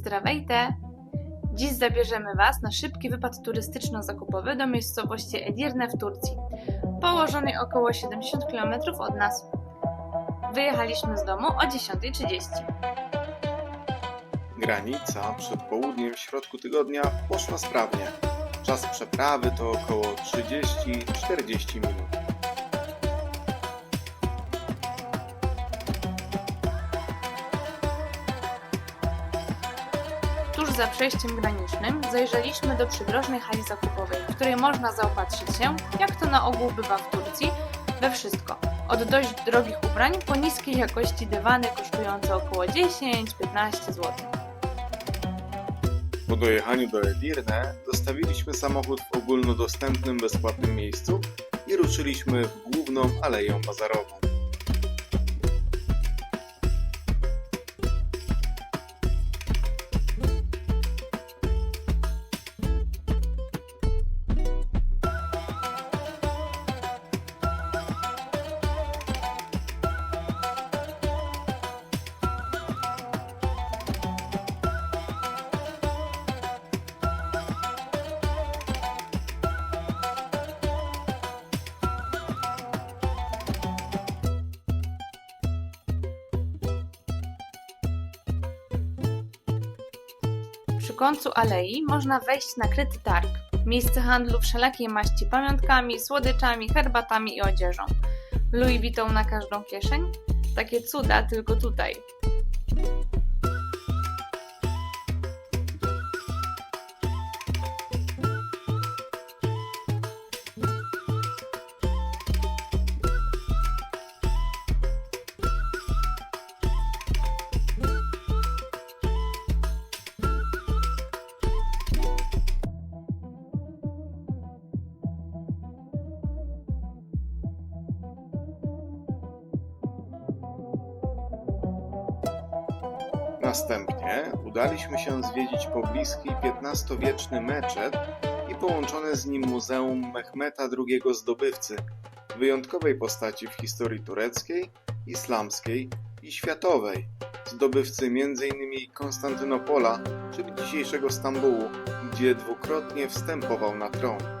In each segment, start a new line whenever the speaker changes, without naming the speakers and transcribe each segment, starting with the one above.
Zdrawejte! Dziś zabierzemy Was na szybki wypad turystyczno-zakupowy do miejscowości Edirne w Turcji, położonej około 70 km od nas. Wyjechaliśmy z domu o 10.30.
Granica przed południem w środku tygodnia poszła sprawnie. Czas przeprawy to około 30-40 minut.
Za przejściem granicznym zajrzeliśmy do przydrożnej hali zakupowej, w której można zaopatrzyć się, jak to na ogół bywa w Turcji, we wszystko. Od dość drogich ubrań po niskiej jakości dywany kosztujące około 10-15 zł.
Po dojechaniu do Edirne dostawiliśmy samochód w ogólnodostępnym bezpłatnym miejscu i ruszyliśmy w główną aleję bazarową.
Przy końcu alei można wejść na kryty targ, miejsce handlu wszelakiej maści pamiątkami, słodyczami, herbatami i odzieżą. Louis Vuitton na każdą kieszeń? Takie cuda tylko tutaj.
Następnie udaliśmy się zwiedzić pobliski XV-wieczny meczet i połączone z nim Muzeum Mehmeta II Zdobywcy, wyjątkowej postaci w historii tureckiej, islamskiej i światowej, zdobywcy m.in. Konstantynopola, czyli dzisiejszego Stambułu, gdzie dwukrotnie wstępował na tron.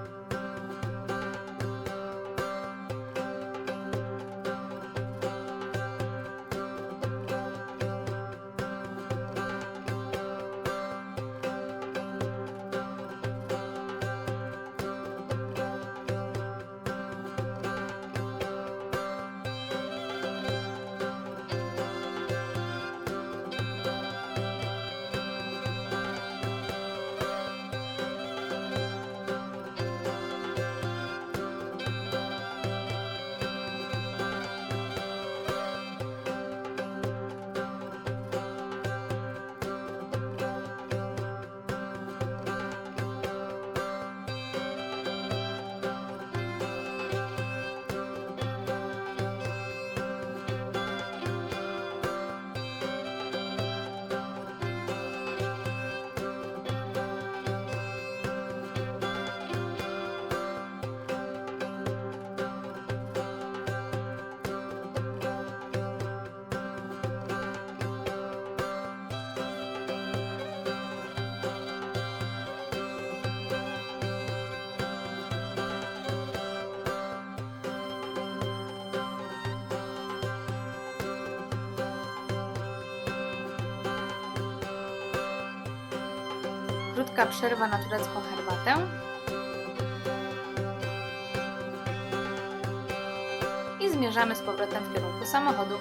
Krótka przerwa na turecką herbatę. I zmierzamy z powrotem w kierunku samochodu.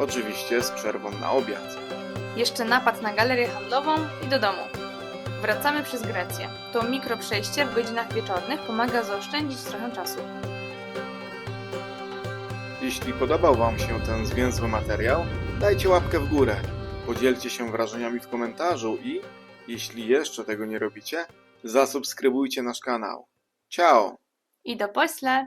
Oczywiście z przerwą na obiad.
Jeszcze napad na galerię handlową i do domu. Wracamy przez Grecję. To mikro przejście w godzinach wieczornych pomaga zaoszczędzić trochę czasu.
Jeśli podobał Wam się ten zwięzły materiał, dajcie łapkę w górę, podzielcie się wrażeniami w komentarzu i, jeśli jeszcze tego nie robicie, zasubskrybujcie nasz kanał. Ciao!
I do pośle!